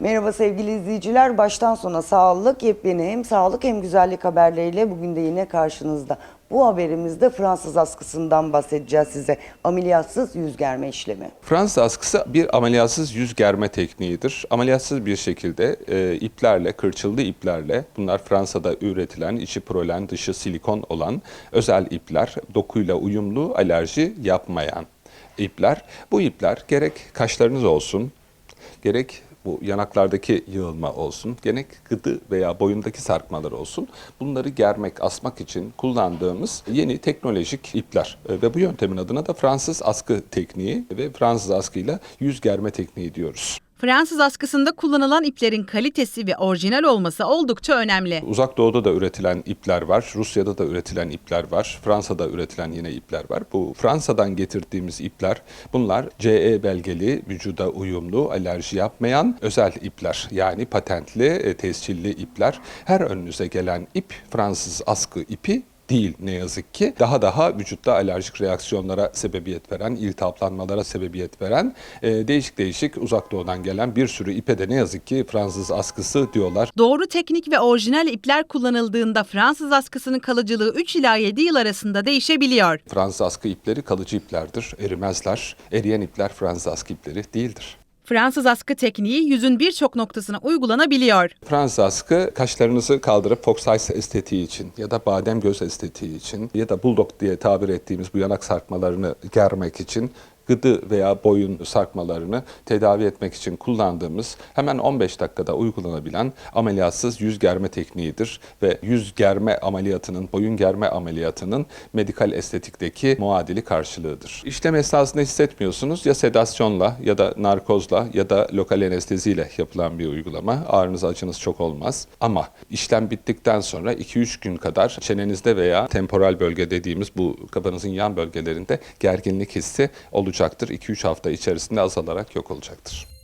Merhaba sevgili izleyiciler. Baştan sona sağlık, yepyeni hem sağlık hem güzellik haberleriyle bugün de yine karşınızda. Bu haberimizde Fransız askısından bahsedeceğiz size. Ameliyatsız yüz germe işlemi. Fransız askısı bir ameliyatsız yüz germe tekniğidir. Ameliyatsız bir şekilde e, iplerle, kırçıllı iplerle, bunlar Fransa'da üretilen, içi prolen, dışı silikon olan özel ipler, dokuyla uyumlu, alerji yapmayan ipler. Bu ipler gerek kaşlarınız olsun, gerek bu yanaklardaki yığılma olsun, gerek gıdı veya boyundaki sarkmalar olsun. Bunları germek, asmak için kullandığımız yeni teknolojik ipler. E, Ve bu yöntemin adına da Fransız askı tekniği ve Fransız askıyla yüz germe tekniği diyoruz. Fransız askısında kullanılan iplerin kalitesi ve orijinal olması oldukça önemli. Uzak Doğu'da da üretilen ipler var, Rusya'da da üretilen ipler var, Fransa'da üretilen yine ipler var. Bu Fransa'dan getirdiğimiz ipler, bunlar CE belgeli, vücuda uyumlu, alerji yapmayan özel ipler. Yani patentli, e, tescilli ipler. Her önünüze gelen ip Fransız askı ipi değil ne yazık ki. Daha daha vücutta alerjik reaksiyonlara sebebiyet veren, iltihaplanmalara sebebiyet veren e, değişik değişik uzak doğudan gelen bir sürü ipe de ne yazık ki Fransız askısı diyorlar. Doğru teknik ve orijinal ipler kullanıldığında Fransız askısının kalıcılığı 3 ila 7 yıl arasında değişebiliyor. Fransız askı ipleri kalıcı iplerdir, erimezler. Eriyen ipler Fransız askı ipleri değildir. Fransız askı tekniği yüzün birçok noktasına uygulanabiliyor. Fransız askı kaşlarınızı kaldırıp fox eyes estetiği için ya da badem göz estetiği için ya da bulldog diye tabir ettiğimiz bu yanak sarkmalarını germek için gıdı veya boyun sarkmalarını tedavi etmek için kullandığımız hemen 15 dakikada uygulanabilen ameliyatsız yüz germe tekniğidir ve yüz germe ameliyatının, boyun germe ameliyatının medikal estetikteki muadili karşılığıdır. İşlem esnasında hissetmiyorsunuz ya sedasyonla ya da narkozla ya da lokal anesteziyle yapılan bir uygulama. Ağrınız acınız çok olmaz ama işlem bittikten sonra 2-3 gün kadar çenenizde veya temporal bölge dediğimiz bu kafanızın yan bölgelerinde gerginlik hissi olacaktır. 2-3 hafta içerisinde azalarak yok olacaktır.